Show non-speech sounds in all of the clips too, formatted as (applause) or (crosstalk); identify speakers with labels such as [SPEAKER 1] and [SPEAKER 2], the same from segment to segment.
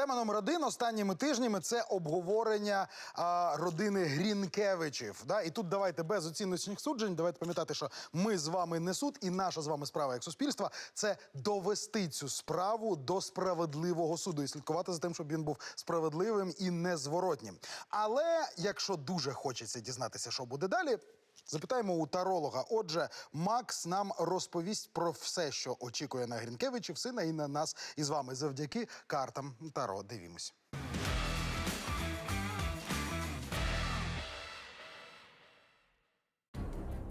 [SPEAKER 1] Тема номер один останніми тижнями це обговорення а, родини Грінкевичів. Да? І тут давайте без оціночних суджень. Давайте пам'ятати, що ми з вами не суд, і наша з вами справа як суспільства це довести цю справу до справедливого суду і слідкувати за тим, щоб він був справедливим і незворотнім. Але якщо дуже хочеться дізнатися, що буде далі. Запитаємо у таролога. Отже, Макс нам розповість про все, що очікує на Грінкевичів, сина і на нас із вами завдяки картам Таро. Дивімось.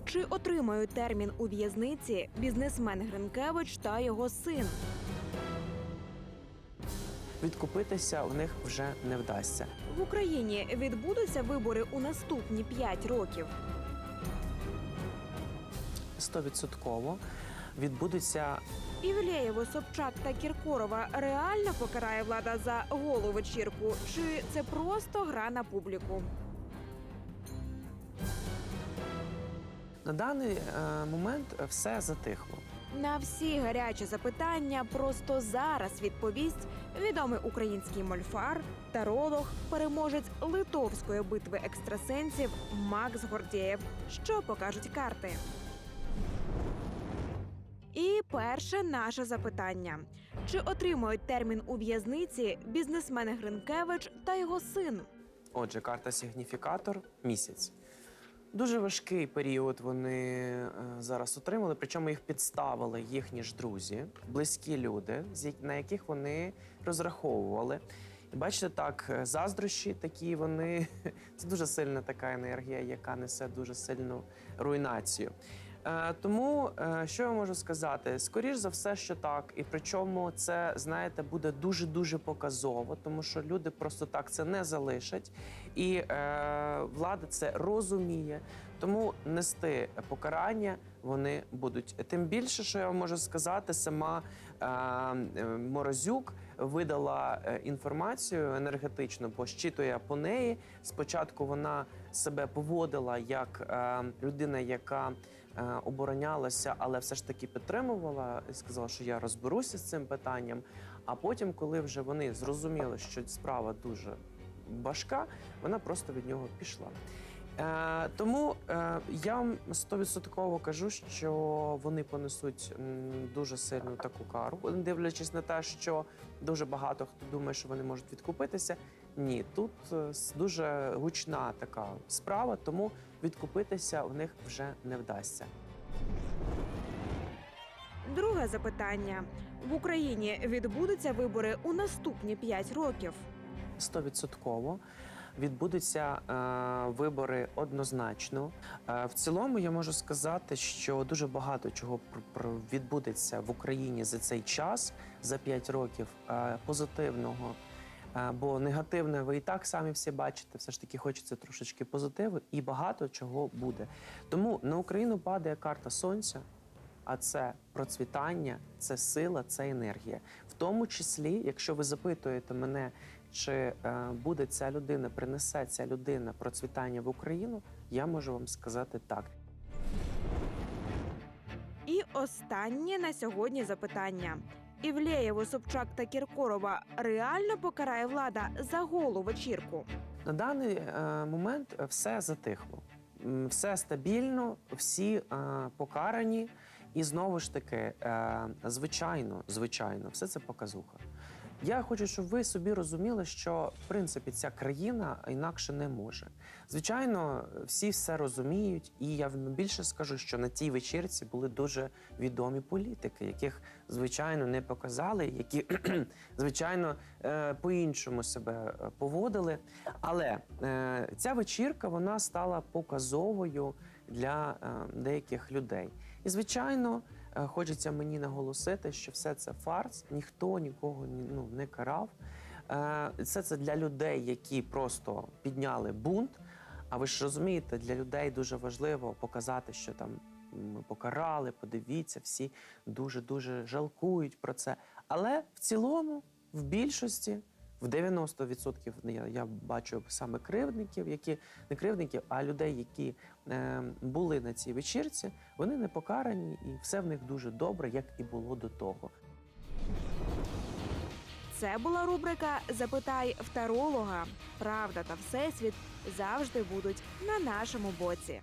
[SPEAKER 2] Чи отримають термін у в'язниці бізнесмен Гринкевич та його син?
[SPEAKER 3] Відкупитися в них вже не вдасться.
[SPEAKER 2] В Україні відбудуться вибори у наступні 5 років.
[SPEAKER 3] Стовідсотково відбудуться
[SPEAKER 2] Івлеєво, Собчак та Кіркорова реально покарає влада за голу вечірку? Чи це просто гра на публіку?
[SPEAKER 3] на даний е, момент все затихло.
[SPEAKER 2] На всі гарячі запитання просто зараз відповість відомий український мольфар, таролог, переможець литовської битви екстрасенсів Макс Гордєєв. Що покажуть карти? І перше наше запитання: чи отримують термін у в'язниці бізнесмен Гринкевич та його син?
[SPEAKER 3] Отже, карта сигніфікатор місяць. Дуже важкий період вони е, зараз отримали, причому їх підставили їхні ж друзі, близькі люди, на яких вони розраховували. І бачите, так, е, заздрощі такі вони (laughs) це дуже сильна така енергія, яка несе дуже сильну руйнацію. Е, тому е, що я можу сказати? Скоріш за все, що так, і причому це знаєте буде дуже дуже показово, тому що люди просто так це не залишать, і е, влада це розуміє. Тому нести покарання вони будуть. Тим більше, що я можу сказати, сама е, е, Морозюк видала інформацію енергетичну, бо щитує по неї. Спочатку вона себе поводила як е, людина, яка оборонялася, але все ж таки підтримувала і сказала, що я розберуся з цим питанням. А потім, коли вже вони зрозуміли, що справа дуже важка, вона просто від нього пішла. Е, тому е, я вам стовідсотково кажу, що вони понесуть м, дуже сильну таку кару, дивлячись на те, що дуже багато хто думає, що вони можуть відкупитися. Ні, тут е, с- дуже гучна така справа, тому відкупитися в них вже не вдасться.
[SPEAKER 2] Друге запитання: в Україні відбудуться вибори у наступні 5 років.
[SPEAKER 3] Стовідсотково відбудуться е, вибори однозначно. Е, в цілому я можу сказати, що дуже багато чого відбудеться в Україні за цей час, за 5 років е, позитивного. Е, Бо негативне ви і так самі всі бачите, все ж таки хочеться трошечки позитиву, і багато чого буде. Тому на Україну падає карта сонця, а це процвітання, це сила, це енергія. В тому числі, якщо ви запитуєте мене, чи е, буде ця людина, принесе ця людина процвітання в Україну, я можу вам сказати так.
[SPEAKER 2] І останнє на сьогодні запитання. Івлеєво, Собчак та Кіркорова реально покарає влада за голу вечірку.
[SPEAKER 3] На даний е, момент все затихло, все стабільно, всі е, покарані. І знову ж таки, е, звичайно, звичайно, все це показуха. Я хочу, щоб ви собі розуміли, що в принципі ця країна інакше не може. Звичайно, всі все розуміють, і я більше скажу, що на тій вечірці були дуже відомі політики, яких звичайно не показали, які (clears throat) звичайно е, по-іншому себе е, поводили. Але е, ця вечірка вона стала показовою для деяких людей. І звичайно, хочеться мені наголосити, що все це фарс, ніхто нікого ні- ну, не карав. Е, Все це для людей, які просто підняли бунт. А ви ж розумієте, для людей дуже важливо показати, що там ми покарали, подивіться, всі дуже дуже жалкують про це. Але в цілому, в більшості, в 90% я, я бачу саме кривдників, які не кривдників, а людей, які е, були на цій вечірці, вони не покарані, і все в них дуже добре, як і було до того.
[SPEAKER 2] Це була рубрика Запитай в таролога. Правда та всесвіт завжди будуть на нашому боці.